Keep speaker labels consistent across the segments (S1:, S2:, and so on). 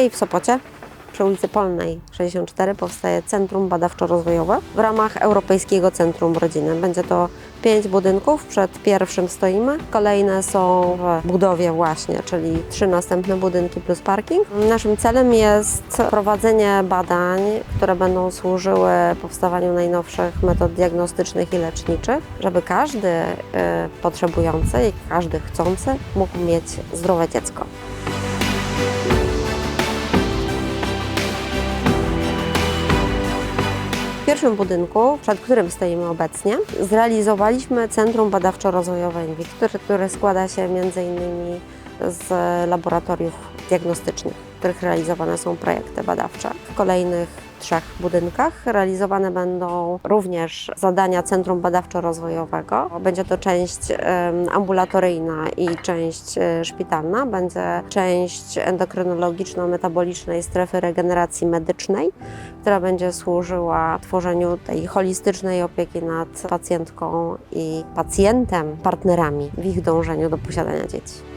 S1: kolei w Sopocie przy ulicy Polnej 64 powstaje Centrum Badawczo-Rozwojowe w ramach Europejskiego Centrum Rodziny. Będzie to pięć budynków, przed pierwszym stoimy. Kolejne są w budowie właśnie, czyli trzy następne budynki plus parking. Naszym celem jest prowadzenie badań, które będą służyły powstawaniu najnowszych metod diagnostycznych i leczniczych, żeby każdy y, potrzebujący i każdy chcący mógł mieć zdrowe dziecko. Pierwszym budynku, przed którym stoimy obecnie, zrealizowaliśmy Centrum Badawczo-Rozwojowe Invictor, które składa się m.in. z laboratoriów diagnostycznych, w których realizowane są projekty badawcze. W kolejnych trzech budynkach realizowane będą również zadania Centrum Badawczo-Rozwojowego. Będzie to część ambulatoryjna i część e, szpitalna. Będzie część endokrynologiczno-metabolicznej strefy regeneracji medycznej, która będzie służyła tworzeniu tej holistycznej opieki nad pacjentką i pacjentem, partnerami w ich dążeniu do posiadania dzieci.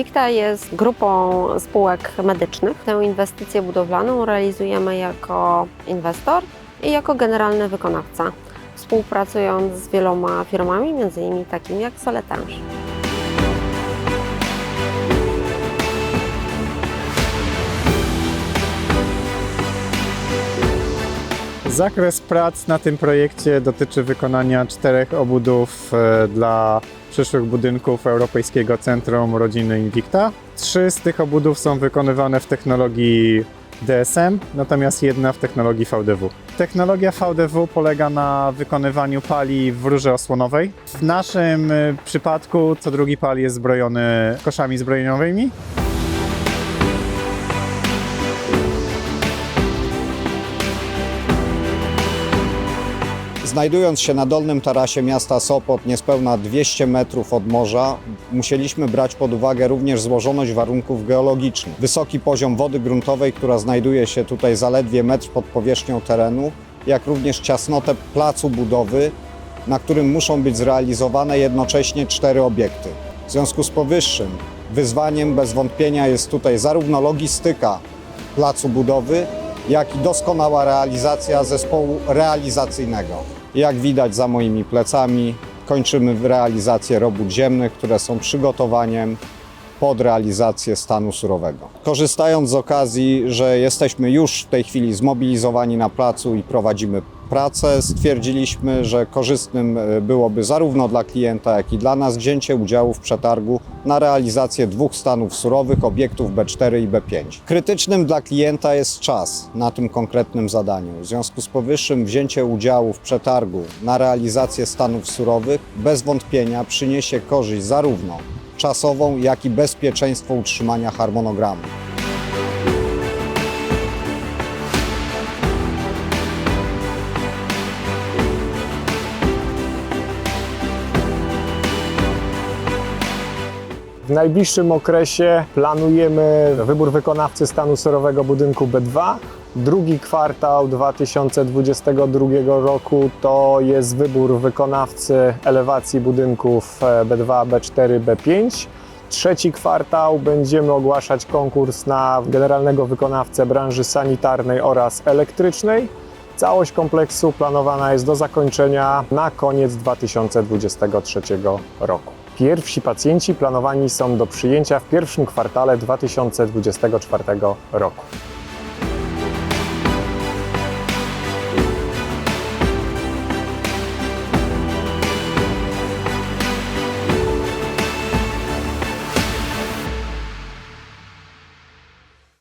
S1: Invicta jest grupą spółek medycznych. Tę inwestycję budowlaną realizujemy jako inwestor i jako generalny wykonawca, współpracując z wieloma firmami, m.in. takimi jak Soletange.
S2: Zakres prac na tym projekcie dotyczy wykonania czterech obudów e, dla przyszłych budynków Europejskiego Centrum Rodziny Invicta. Trzy z tych obudów są wykonywane w technologii DSM, natomiast jedna w technologii VDW. Technologia VDW polega na wykonywaniu pali w rurze osłonowej. W naszym e, przypadku co drugi pal jest zbrojony koszami zbrojeniowymi.
S3: Znajdując się na dolnym tarasie miasta Sopot, niespełna 200 metrów od morza, musieliśmy brać pod uwagę również złożoność warunków geologicznych. Wysoki poziom wody gruntowej, która znajduje się tutaj zaledwie metr pod powierzchnią terenu, jak również ciasnotę placu budowy, na którym muszą być zrealizowane jednocześnie cztery obiekty. W związku z powyższym wyzwaniem bez wątpienia jest tutaj zarówno logistyka placu budowy, jak i doskonała realizacja zespołu realizacyjnego. Jak widać za moimi plecami, kończymy realizację robót ziemnych, które są przygotowaniem pod realizację stanu surowego. Korzystając z okazji, że jesteśmy już w tej chwili zmobilizowani na placu i prowadzimy pracę, stwierdziliśmy, że korzystnym e, byłoby zarówno dla klienta, jak i dla nas wzięcie udziału w przetargu na realizację dwóch stanów surowych obiektów B4 i B5. Krytycznym dla klienta jest czas na tym konkretnym zadaniu. W związku z powyższym wzięcie udziału w przetargu na realizację stanów surowych bez wątpienia przyniesie korzyść zarówno czasową, jak i bezpieczeństwo utrzymania harmonogramu.
S4: W najbliższym okresie planujemy wybór wykonawcy stanu surowego budynku B2. Drugi kwartał 2022 roku to jest wybór wykonawcy elewacji budynków e, B2, B4, B5. Trzeci kwartał będziemy ogłaszać konkurs na generalnego wykonawcę branży sanitarnej oraz elektrycznej. Całość kompleksu planowana jest do zakończenia na koniec 2023 roku. Pierwsi pacjenci planowani są do przyjęcia w pierwszym kwartale 2024 roku.